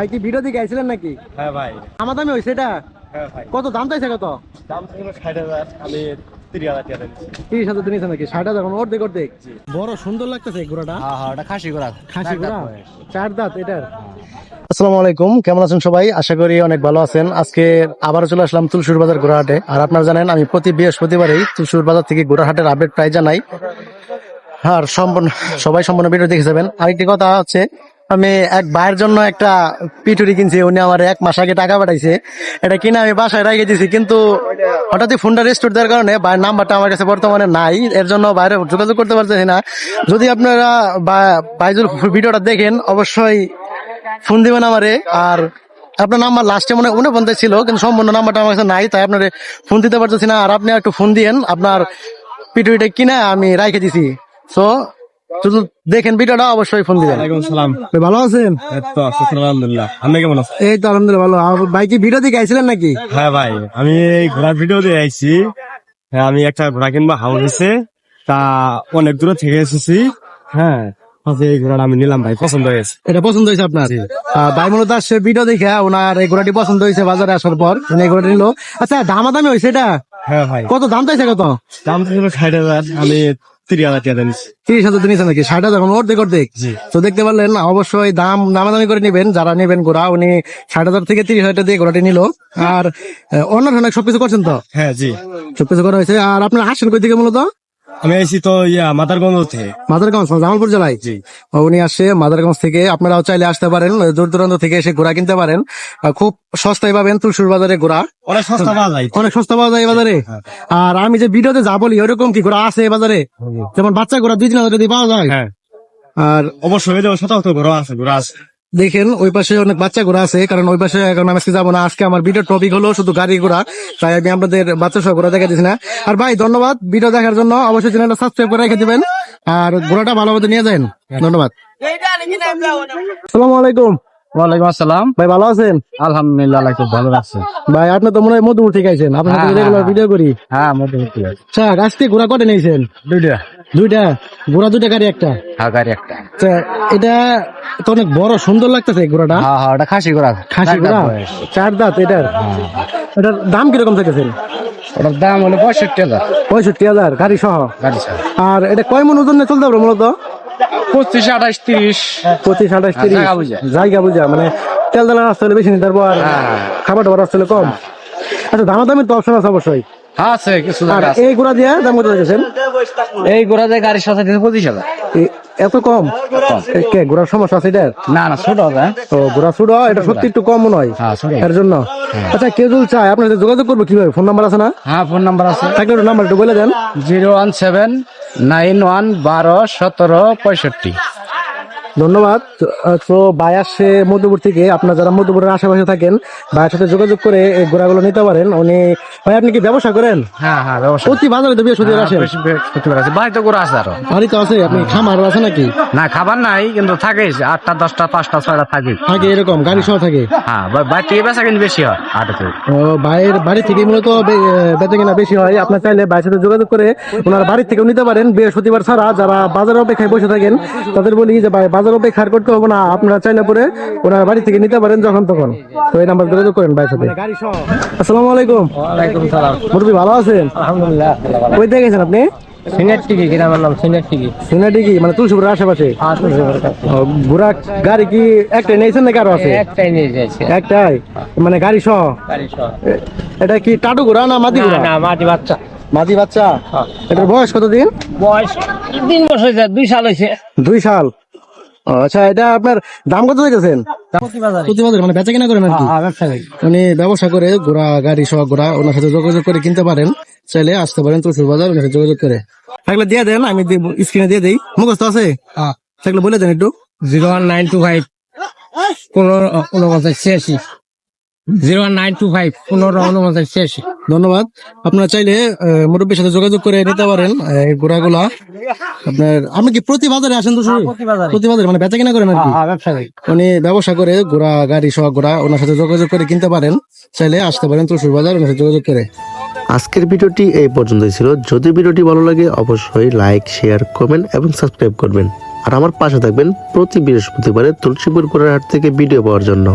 ভাই কি ভিডিও দিকে আইছিলেন নাকি? হ্যাঁ ভাই। আমার দামি হয়েছে এটা? হ্যাঁ কত দাম চাইছে কত? দাম ষাট হাজার আমি তিরিশ হাজার টাকা দিচ্ছি। তিরিশ হাজার তিরিশ নাকি? ষাট হাজার অর্ধেক অর্ধেক। বড় সুন্দর লাগতেছে ঘোড়াটা। হ্যাঁ হ্যাঁ ওটা খাসি করা খাসি ঘোড়া? চার দাঁত এটার? আসসালামু আলাইকুম কেমন আছেন সবাই? আশা করি অনেক ভালো আছেন। আজকে আবারও চলে আসলাম তুলসুর বাজার ঘোড়াহাটে আর আপনারা জানেন আমি প্রতি বৃহস্পতিবারই তুলসুর বাজার থেকে ঘোড়াহাটের আপডেট প্রায় জানাই। আর সম্পূর্ণ সবাই সম্পূর্ণ ভিডিও দেখে যাবেন। আরেকটি কথা হচ্ছে আমি এক ভাইয়ের জন্য একটা পিটুরি কিনছি, উনি আমার এক মাস আগে টাকা পাঠাইছে। এটা কিনে আমি বাসায় রেখে দিয়েছি কিন্তু হঠাৎই ফোনটা রেস্টোর দেওয়ার কারণে ভাইয়ের নাম্বারটা আমার কাছে বর্তমানে নাই। এর জন্য বাইরে যোগাযোগ করতে পারতেছি না। যদি আপনারা বা- বাইজুল ভিডিওটা দেখেন, অবশ্যই ফোন দিবেন আমারে। আর আপনার নাম্বার লাস্টে মনে উনপঞ্চাশ ছিল, কিন্তু সম্পূর্ণ নাম্বারটা আমার কাছে নাই, তাই আপনার ফোন দিতে পারতেছি না। আর আপনি একটু ফোন দিয়েন, আপনার পিটুইটা কিনে আমি রাখে দিছি। সো শুধু দেখেন ভিডিওটা অবশ্যই ফোন দিবেন। সালাম ভালো আছেন? আছি আলহামদুলিল্লাহ। আপনি কেমন আছেন? এই তো আলহামদুলিল্লাহ ভালো। ভাই কি ভিডিও দিকে আইছিলেন নাকি? হ্যাঁ ভাই আমি এই ঘোড়ার ভিডিও দিয়ে আইছি। হ্যাঁ আমি একটা ঘোড়া কিনবো হাউস হয়েছে তা অনেক দূরে থেকে এসেছি। হ্যাঁ আচ্ছা, এই ঘোড়াটা আমি নিলাম ভাই পছন্দ হয়েছে। এটা পছন্দ হয়েছে আপনার? ভাই মূলত আসছে ভিডিও দেখে ওনার এই ঘোড়াটি পছন্দ হয়েছে বাজারে আসার পর। উনি এই ঘোড়াটি নিল। আচ্ছা দামাদামি হয়েছে এটা? হ্যাঁ ভাই। কত দাম চাইছে কত? দাম ষাট হাজার। আমি তিরিশ হাজার টাকা দিচ্ছি তিরিশ হাজার তিরিশ নাকি? ষাট হাজার অর্ধেক অর্ধেক। তো দেখতে পারলেন অবশ্যই দাম দামাদামি করে নেবেন যারা নেবেন ঘোড়া উনি ষাট হাজার থেকে তিরিশ হাজার টাকা দিয়ে ঘোড়াটি নিল। আর অন্য অনেক সবকিছু করছেন তো? হ্যাঁ জি। সবকিছু করা হয়েছে। আর আপনার আসেন কই থেকে মূলত? আমি আইছি তো ইয়া মাদারগঞ্জ থেকে। মাদারগঞ্জ জামালপুর জেলায়? জি। উনি আসছে মাদারগঞ্জ থেকে আপনারাও চাইলে আসতে পারেন দূর দূরান্ত থেকে এসে ঘোড়া কিনতে পারেন। খুব সস্তায় পাবেন তুলসুর বাজারে ঘোড়া। অনেক সস্তা পাওয়া যায়। অনেক সস্তা পাওয়া যায় এই বাজারে। আর আমি যে ভিডিওতে যা বলি ওরকম কি ঘোড়া আছে এই বাজারে? যেমন বাচ্চা ঘোড়া দুই তিন হাজার দিয়ে পাওয়া যায়। হ্যাঁ। আর অবশ্যই শতাংশ ঘোড়া আছে ঘোড়া আছে। দেখেন ওই পাশে অনেক বাচ্চা ঘোড়া আছে কারণ ওই পাশে এখন আমি আজকে যাব না। আজকে আমার ভিডিও টপিক হলো শুধু গাড়ি ঘোড়া তাই আমি আপনাদের বাচ্চা সহ ঘোড়া দেখা দিচ্ছি না। আর ভাই ধন্যবাদ ভিডিও দেখার জন্য। অবশ্যই চ্যানেলটা সাবস্ক্রাইব করে রেখে দিবেন। আর ঘোড়াটা ভালো মতো নিয়ে যান। ধন্যবাদ। আসসালামু আলাইকুম ওয়ালাইকুম আসসালাম। ভাই ভালো আছেন? আলহামদুলিল্লাহ খুব ভালো লাগছে ভাই আপনি তো মনে হয় মধুপুর থেকে আইছেন আপনার সাথে রেগুলার। ভিডিও করি। হ্যাঁ মধ্যবর্তী আজকে ঘোড়া কটে নিয়েছেন? দুইটা। দুইটা ঘোড়া দুইটা গাড়ি একটা? হ্যাঁ গাড়ি একটা। এটা তো অনেক বড় সুন্দর লাগতেছে ঘোড়াটা হ্যাঁ হ্যাঁ ওটা খাসি ঘোড়া খাসি ঘোড়া চার দাঁত এটার? এটার দাম কীরকম থেকেছেন ওটার দাম হলো পঁয়ষট্টি হাজার। পঁয়ষট্টি হাজার গাড়ি সহ? গাড়ি ছাড়া আর এটা কয় মন ওজন চলতে পারবে মূলত? পঁচিশ আঠাশ তিরিশ। পঁচিশ আঠাশ তিরিশ। জায়গা বুঝা। মানে তেল দানা রাস্তা হলে বেশি নিতে পারব আর হ্যাঁ। খাবার দাবার রাস্তা হলে কম। আচ্ছা দামা দামের তো অপশন আছে অবশ্যই। হ্যাঁ আছে কিছু জায়গা আছে। এই দিয়ে দাম কত রেখেছেন এই ঘোড়া যায় গাড়ির সাথে দিতে পঁচিশ হাজার। এ- এত কম? এ কে ঘোড়ার সমস্যা আছে এটার? না না ছোট হবে। তো ঘোড়া ছুট এটা সত্যি একটু কম মনে হয় হ্যাঁ এর জন্য। আচ্ছা কেউ যদি চায় আপনার সাথে যোগাযোগ করব কীভাবে? ফোন নাম্বার আছে না? হ্যাঁ ফোন নাম্বার আছে। থাকলে একটু নাম্বার একটু বলে দেন। Zero one seven nine one বারো সতেরো পঁয়ষট্টি। ধন্যবাদ। তো- ভাই আসছে মধ্যপুর থেকে আপনার যারা মধ্যপুরের আশেপাশে থাকেন ভাইয়ের সাথে যোগাযোগ করে এই ঘোড়াগুলো নিতে পারেন। উনি ভাই আপনি কি ব্যবসা করেন? হ্যাঁ হ্যাঁ ব্যবস্থা প্রতি বাজারে তো বৃহস্পতিবার আসেন। আছে বাড়িতে ঘোড়া আছে আরও। বাড়িতে আছে আপনি খামার আছে নাকি? না খাবার নাই কিন্তু থাকে আটটা দশটা পাঁচটা ছয়টা থাকে। থাকে এরকম গাড়ি সহ থাকে? হ্যাঁ বাড়ি থেকে বেচা কিন্তু বেশি হয় আটাতে ও ভাইয়ের বাড়ি থেকে মূলত বেচে কিনা বেশি হয়। আপনার চাইলে ভাইয়ের সাথে যোগাযোগ করে ওনার বাড়ি থেকেও নিতে পারেন। বৃহস্পতিবার ছাড়া যারা বাজারে অপেক্ষায় বসে থাকেন তাদের বলি যে ভাই বাজার অপেক্ষা আর করতে হবে না আপনারা চাইলে পরে ওনার বাড়ি থেকে নিতে পারেন যখন তখন। তো এই নাম্বার যোগাযোগ করেন ভাইয়ের সাথে। আসসালামু আলাইকুম। মুরবি ভালো আছেন? আলহামদুলিল্লাহ কই থেকে গেছেন আপনি? সিনিয়র গ্রামের নাম সিনিয়র টিকি। মানে তুলসীপুরের আশেপাশে? ঘোড়া গাড়ি কি একটাই নিয়েছেন নাকি আরও আছে? একটাই মানে গাড়ি সহ? এটা কি টাটু ঘোড়া না মাদি ঘোড়া না মাটি বাচ্চা। মাদি বাচ্চা? এটার বয়স কতদিন? বয়স তিন বছর হয়েছে দুই সাল হয়েছে। দুই সাল। আচ্ছা এটা আপনার দাম কত প্রতি মানে বেচা কিনা করেন আর কি? ব্যবসা ব্যবসা করে ঘোড়া গাড়ি সহ ঘোড়া ওনার সাথে যোগাযোগ করে কিনতে পারেন। চাইলে আসতে পারেন তুলসুর বাজার ওনার সাথে যোগাযোগ করে। থাকলে দিয়ে দেন আমি স্ক্রিনে দিয়ে দিই। মুখস্থ আছে? থাকলে বলে দেন একটু। Zero one nine two five পনেরো উনপঞ্চাশ ছিয়াশি। Zero one nine two five পনেরো উনপঞ্চাশ ছিয়াশি। ধন্যবাদ। আপনারা চাইলে আহ, মুরব্বীর সাথে যোগাযোগ করে নিতে পারেন এই ঘোড়াগুলা আপনার আপনি কি প্রতি বাজারে আসেন তো? বাজারে। প্রতি বাজারে মানে বেচা কিনা করেন আর কি? ব্যবসা উনি ব্যবসা করে ঘোড়া গাড়ি সহ ঘোড়া ওনার সাথে যোগাযোগ করে কিনতে পারেন। চাইলে আসতে পারেন তুলসুর বাজার ওনার সাথে যোগাযোগ করে। আজকের ভিডিওটি এই পর্যন্তই ছিল। যদি ভিডিওটি ভালো লাগে অবশ্যই লাইক শেয়ার কমেন্ট এবং সাবস্ক্রাইব করবেন। আর আমার পাশে থাকবেন প্রতি বৃহস্পতিবারে তুলসীপুর ঘোড়ার হাট থেকে ভিডিও পাওয়ার জন্য।